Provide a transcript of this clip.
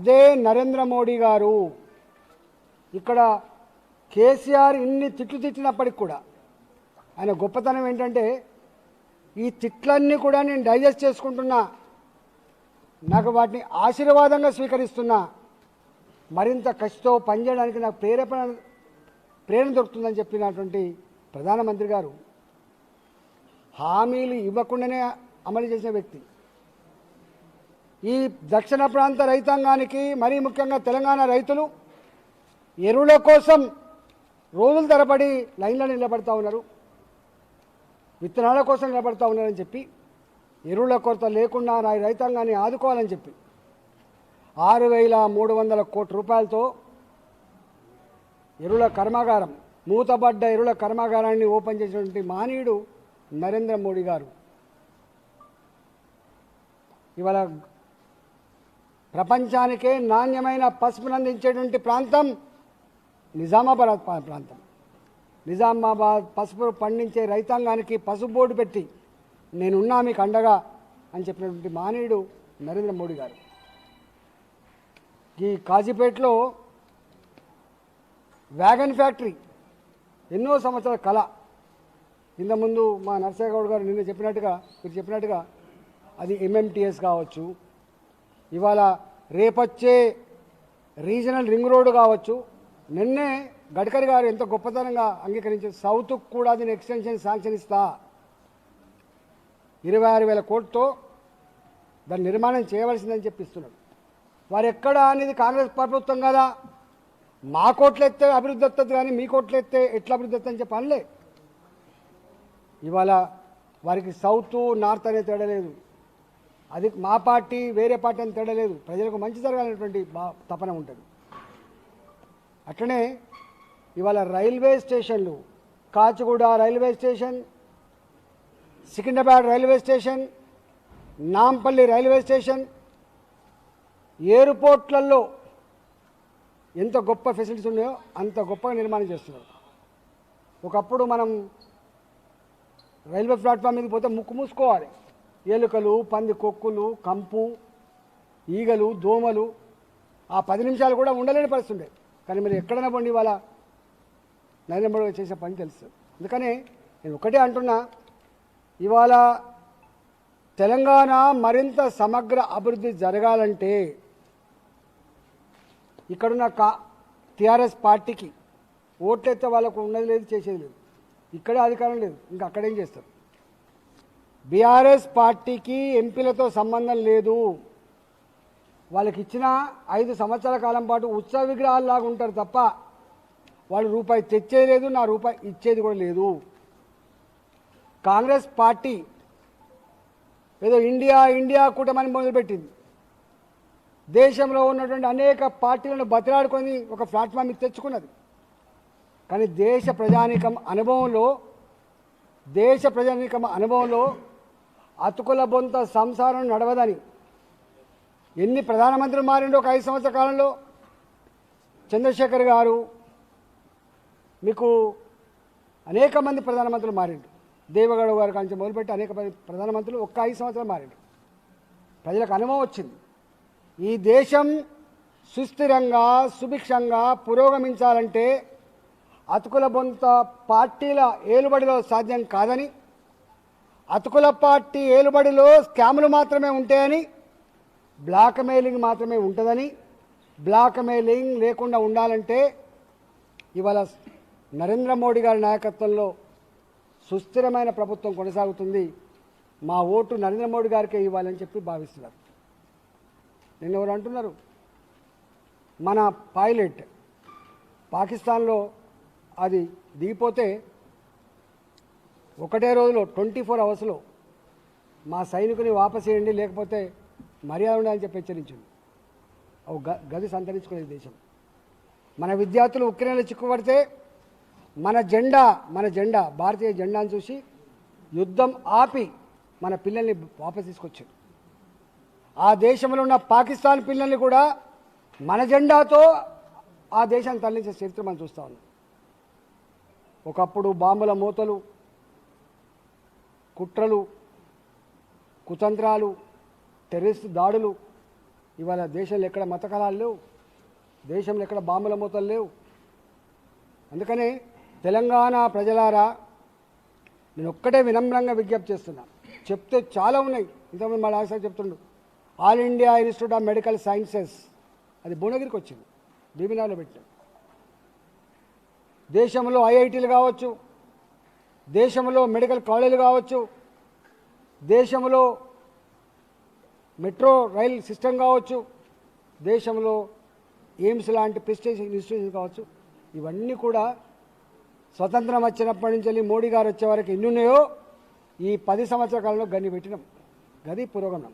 అదే నరేంద్ర మోడీ గారు. ఇక్కడ కేసీఆర్ ఇన్ని తిట్లు తిట్టినప్పటికి కూడా ఆయన గొప్పతనం ఏంటంటే ఈ తిట్లన్నీ కూడా నేను డైజెస్ట్ చేసుకుంటున్నా నాకు వాటిని ఆశీర్వాదంగా స్వీకరిస్తున్నా మరింత కసితో పనిచేయడానికి నాకు ప్రేరేపణ ప్రేరణ దొరుకుతుందని చెప్పినటువంటి ప్రధానమంత్రి గారు హామీలు ఇవ్వకుండానే అమలు చేసిన వ్యక్తి. ఈ దక్షిణ ప్రాంత రైతాంగానికి మరీ ముఖ్యంగా తెలంగాణ రైతులు ఎరువుల కోసం రోజుల తరబడి లైన్లో నిలబడతా ఉన్నారు. విత్తనాల కోసం నిలబడతా ఉన్నారని చెప్పి ఎరువుల కొరత లేకుండా నా రైతాంగాన్ని ఆదుకోవాలని చెప్పి ఆరు వేల మూడు వందల కోట్ల రూపాయలతో ఎరువుల కర్మాగారం మూతబడ్డ ఎరువుల కర్మాగారాన్ని ఓపెన్ చేసినటువంటి మానీయుడు నరేంద్ర మోడీ గారు. ఇవాళ ప్రపంచానికే నాణ్యమైన పసుపును అందించేటువంటి ప్రాంతం నిజామాబాద్ ప్రాంతం. నిజామాబాద్ పసుపు పండించే రైతాంగానికి పసుపు బోర్డు పెట్టి నేనున్నా మీకు అండగా అని చెప్పినటువంటి మానవుడు నరేంద్ర మోడీ గారు. ఈ కాజీపేటలో వ్యాగన్ ఫ్యాక్టరీ ఎన్నో సంవత్సరాల కళ. ఇంతకుముందు మా నర్సయ్య గౌడ్ గారు నిన్న చెప్పినట్టుగా మీరు చెప్పినట్టుగా అది ఎంఎంటీఎస్ కావచ్చు ఇవాళ రేపొచ్చే రీజనల్ రింగ్ రోడ్డు కావచ్చు. నిన్నే గడ్కరీ గారు ఎంత గొప్పతనంగా అంగీకరించారు. సౌత్కు కూడా దీని ఎక్స్టెన్షన్ శాంక్షన్ ఇస్తా. ఇరవై ఆరు వేల కోట్లతో దాని నిర్మాణం చేయవలసిందని చెప్పిస్తున్నాడు. వారు ఎక్కడ అనేది కాంగ్రెస్ ప్రభుత్వం కదా. మా కోట్లు ఎత్తే అభివృద్ధి వస్తుంది కానీ మీ కోట్లు ఎత్తే ఎట్లా అభివృద్ధి వస్తుందని చెప్పి అనలే. ఇవాళ వారికి సౌత్ నార్త్ అనేది తేడా లేదు. అది మా పార్టీ వేరే పార్టీ అని తేడా లేదు. ప్రజలకు మంచి జరగాలనేటువంటి తపన ఉంటుంది. అట్లనే ఇవాళ రైల్వే స్టేషన్లు Kacheguda railway station Secunderabad railway station Nampally railway station ఎయిర్పోర్ట్లలో ఎంత గొప్ప ఫెసిలిటీస్ ఉన్నాయో అంత గొప్పగా నిర్మాణం చేస్తున్నారు. ఒకప్పుడు మనం రైల్వే ప్లాట్ఫామ్ మీద పోతే ముక్కు మూసుకోవాలి. ఎలుకలు పంది కొక్కులు కంపు ఈగలు దోమలు ఆ పది నిమిషాలు కూడా ఉండలేని పరిస్థితి ఉండే. కానీ మీరు ఎక్కడైనా పండి ఇవాళ నరేంద్ర మోడీ చేసే పని తెలుసు. అందుకని నేను ఒకటే అంటున్నా ఇవాళ తెలంగాణ మరింత సమగ్ర అభివృద్ధి జరగాలంటే ఇక్కడున్న కా టీఆర్ఎస్ పార్టీకి ఓట్లెత్తే వాళ్ళకు ఉన్నది లేదు చేసేది లేదు. ఇక్కడే అధికారం లేదు. ఇంకా అక్కడేం చేస్తారు? బీఆర్ఎస్ పార్టీకి ఎంపీలతో సంబంధం లేదు. వాళ్ళకి ఇచ్చిన ఐదు సంవత్సరాల కాలం పాటు ఉత్సవ విగ్రహాల్లాగా ఉంటారు తప్ప వాళ్ళు రూపాయి తెచ్చేది లేదు నా రూపాయి ఇచ్చేది కూడా లేదు. కాంగ్రెస్ పార్టీ ఏదో ఇండియా ఇండియా కూటమని మొదలుపెట్టింది. దేశంలో ఉన్నటువంటి అనేక పార్టీలను బతిలాడుకొని ఒక ప్లాట్ఫామ్ తెచ్చుకున్నది. కానీ దేశ ప్రజానీకం అనుభవంలో దేశ ప్రజానీకం అనుభవంలో అతుకుల బొంత సంసారం నడవదని. ఎన్ని ప్రధానమంత్రులు మారిండో ఒక ఐదు సంవత్సర కాలంలో? చంద్రశేఖర్ గారు మీకు అనేక మంది ప్రధానమంత్రులు మారిండు దేవగౌడ గారు కాంచి మొదలుపెట్టి అనేక మంది ప్రధానమంత్రులు ఒక్క ఐదు సంవత్సరాలు మారిండు ప్రజలకు అనుభవం వచ్చింది. ఈ దేశం సుస్థిరంగా సుభిక్షంగా పురోగమించాలంటే అతుకుల బొంత పార్టీల ఏలుబడిలో సాధ్యం కాదని అతుకుల పార్టీ ఏలుబడిలో స్కాములు మాత్రమే ఉంటాయని బ్లాక్ మెయిలింగ్ మాత్రమే ఉంటుందని బ్లాక్ మెయిలింగ్ లేకుండా ఉండాలంటే ఇవాళ నరేంద్ర మోడీ గారి నాయకత్వంలో సుస్థిరమైన ప్రభుత్వం కొనసాగుతుంది. మా ఓటు నరేంద్ర మోడీ గారికే ఇవ్వాలని చెప్పి భావిస్తున్నారు. నిన్న ఎవరు అంటున్నారు? మన పైలట్ పాకిస్తాన్లో అది దిగిపోతే ఒకటే రోజులో ట్వంటీ ఫోర్ అవర్స్లో మా సైనికుని వాపస్ చేయండి లేకపోతే మర్యాద ఉండాలని చెప్పి హెచ్చరించింది. ఓ గ- గది సంతరించుకునే దేశం. మన విద్యార్థులు ఉక్రెయిన్లో చిక్కుపడితే మన జెండా మన జెండా భారతీయ జెండాను చూసి యుద్ధం ఆపి మన పిల్లల్ని వాపస్ తీసుకొచ్చారు. ఆ దేశంలో ఉన్న పాకిస్తాన్ పిల్లల్ని కూడా మన జెండాతో ఆ దేశాన్ని తరలించే చరిత్ర మనం చూస్తూ ఉన్నాం. ఒకప్పుడు బాంబుల మూతలు కుట్రలు కుతంత్రాలు టెర్రరిస్ట్ దాడులు ఇవాళ దేశంలో ఎక్కడ మతకళాలు లేవు దేశంలో ఎక్కడ బాంబుల మూతలు లేవు. అందుకనే తెలంగాణ ప్రజలారా నేను ఒక్కటే వినమ్రంగా విజ్ఞప్తి చేస్తున్నా. చెప్తే చాలా ఉన్నాయి. ఇంతకుముందు మా డాక్టర్ చెప్తుండు All India Institute of Medical Sciences అది భువనగిరికి వచ్చింది బీబీనాలో పెట్టాం దేశంలో ఐఐటీలు కావచ్చు దేశంలో మెడికల్ కాలేజీలు కావచ్చు దేశంలో మెట్రో రైల్ సిస్టమ్ కావచ్చు దేశంలో ఎయిమ్స్ లాంటి ప్రెస్టేజ్ ఇన్స్టిట్యూషన్ కావచ్చు ఇవన్నీ కూడా స్వతంత్రం వచ్చినప్పటి నుంచి వెళ్ళి మోడీ గారు వచ్చే వరకు ఎన్ని ఉన్నాయో ఈ పది సంవత్సరాల కాలంలో గన్ని పెట్టినాం. గది పురోగమనం.